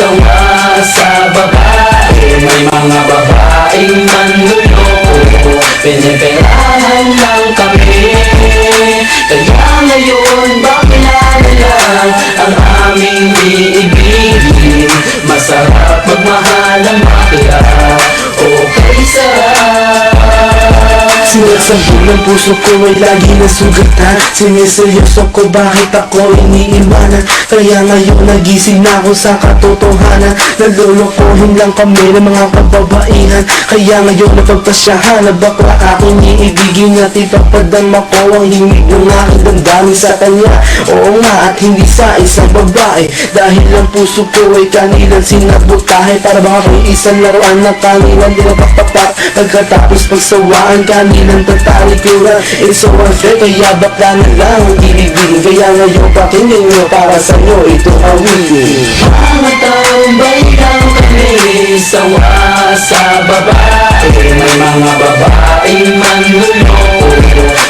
Sawa sa babae. May mga babaeng manluloko Pinipin Sa buong puso ko ay lagi nasugatan Siniseryoso ko bakit ako iniiwanan. Kaya ngayon nagising na ako sa katotohanan. Naglulukohin lang kami ng mga kababaihan Kaya ngayon napagpasyahan na bakla aking iibigin At ipapadama ko ang himig ng aking damdamin sa kanya. Oo nga at hindi sa isang babae. Dahil ang puso ko ay kanilang sinabotahe Para bang ako'y isang laruan na kanilang dinapakpapak Pagkatapos pagsawaan kanilang tatalikuran It's so unfair kaya bakla na lang ang ibigin Kaya ngayon pakinggan nyo para sa'yo itong awitin Mga taong bayang kami Sawa sa babae. May mga babaeng manluloko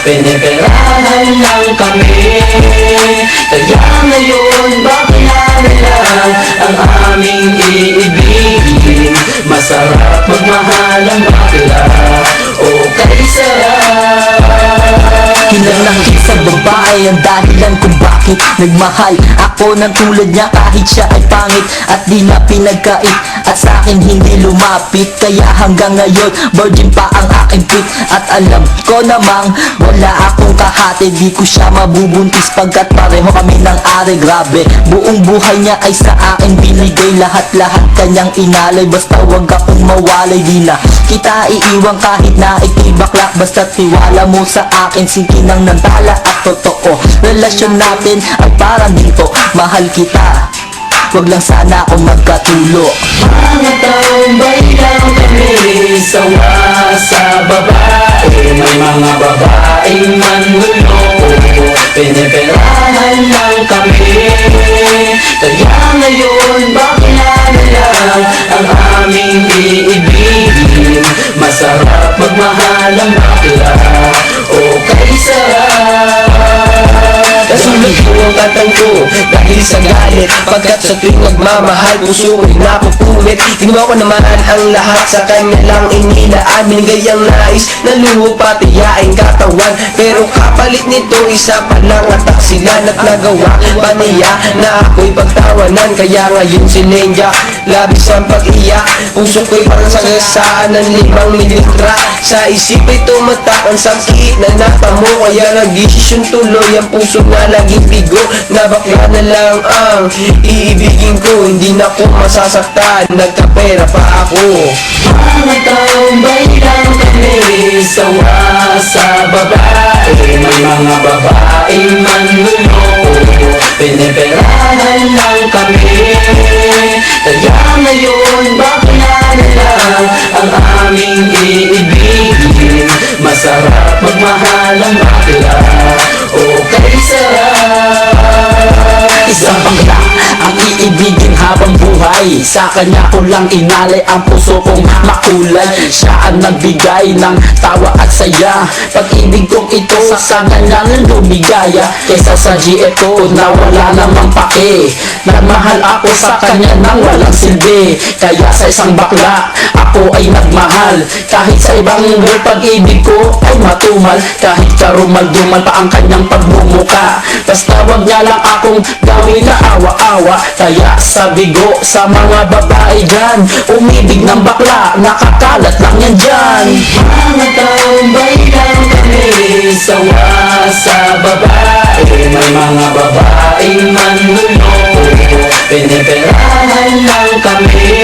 Piniperahan lang kami. Kaya ngayon bakla na lang Ang aming iibigin? Masarap magmahal ang bakla. O kay sarap. Hinanakit sa babae ang dahilan kung bakit Nagmahal. Ako ng tulad niya kahit siya ay pangit At di na pinagkait at sa akin hindi lumapit Kaya hanggang ngayon virgin pa ang aking pit At alam ko namang wala akong kahati Di ko siya mabubuntis pagkat pareho kami ng are Grabe, buong buhay niya ay sa akin binigay. Lahat-lahat kanyang inalay Basta wag akong mawalay. Di na kita iiwan kahit na ikay bakla Basta tiwala mo sa akin Singkin ang nantala at totoo. Relasyon natin ay parang ginto Mahal kita Wag lang sana akong magkatulo Mga taong bayang kami Sawa sa babae May mga babaeng manluloko. Piniperahan lang kami. Kaya sa galit Pagkat sa tuwing nagmamahal Puso ko'y napupulit Ginawa ko naman ang lahat Sa kanya lang inilaan Binigay ang nais Na luho pati yaing katawan. Pero kapalit nito Isa pa lang at taksilan At nagawa. Pa niya Na ako'y pagtawanan Kaya ngayon si Lenja Labis ang pag-iyak Puso ko'y parang sagasaan Ng limang militra Sa isip ay tumatak Ang sakit na natamo Kaya nag-desisyon tuloy Ang puso na laging bigo Na bakla na lang ang iibigin ko. Hindi na ko masasaktan. Nagkapera pa ako. Mga taong bayang kami Sawa sa babae. May mga babaeng manluloko Piniperahan lang kami. Kaya ngayon Sa kanya ko lang inalay ang puso kong makulay. Siya ang nagbigay ng tawa at saya. Pag-ibig kong ito sa kanya lang lumigaya. Kesa sa GF ko na wala namang pake. Nagmahal ako sa kanya nang walang silbi. Kaya sa isang bakla ako ay nagmahal. Kahit sa ibang world pag-ibig ko ay matumal. Kahit karumal-dumal pa ang kanyang pagmumuka. Basta wag niya lang akong gawin na awa-awa. Kaya sabi ko sa mga babae dyan. Umibig ng bakla, nakakalat lang yan dyan. Mga taong bayang kami Sawa sa babae May mga babaeng manluloko Piniperahan lang kami.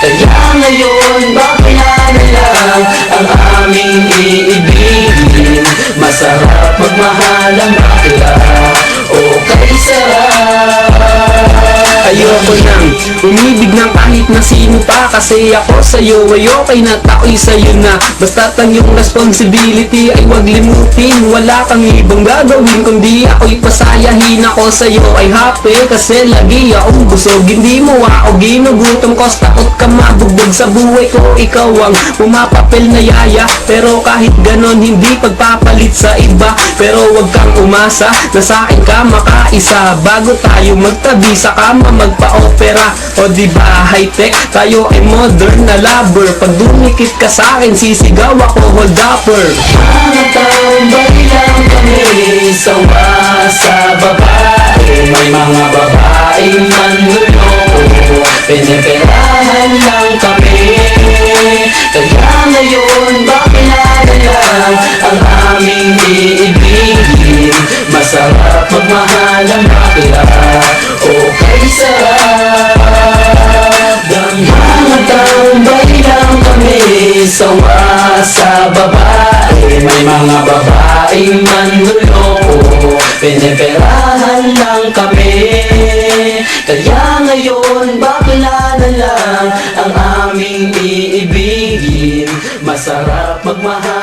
Kaya ngayon bakla na lang Ang aming iibigin. Masarap magmahal ang bakla. O kay sarap Ayoko nang umibig ng kahit na sino pa. Kasi ako sa'yo ay okay na tao'y sa'yo na. Basta ang iyong responsibility ay wag limutin. Wala kang ibang gagawin kundi ako'y pasayahin. Ako sa'yo ay happy kasi lagi akong busog. Hindi mo ako ginugutom ko takot ka mabugbog sa buhay ko. Ikaw ang pumapapel na yaya. Pero kahit ganon hindi pagpapalit sa iba. Pero wag kang umasa na sa akin ka makaisa. Bago tayo magtabi sa kama magpa-opera. O di ba high tech? Tayo ay modern na lover. Pag dumikit ka sa akin sisigaw ako hold upper. Mga taong balilang kami Sawa sa babae. May mga babae manluloko Pinipirahan lang kami Kaya ngayon bakilala lang Ang aming iibigin? Masarap magmahal ang bakilala Sawa sa babae. May mga babaeng manluloko. Piniperahan lang kami. Kaya ngayon bakla na lang Ang aming iibigin. Masarap magmahal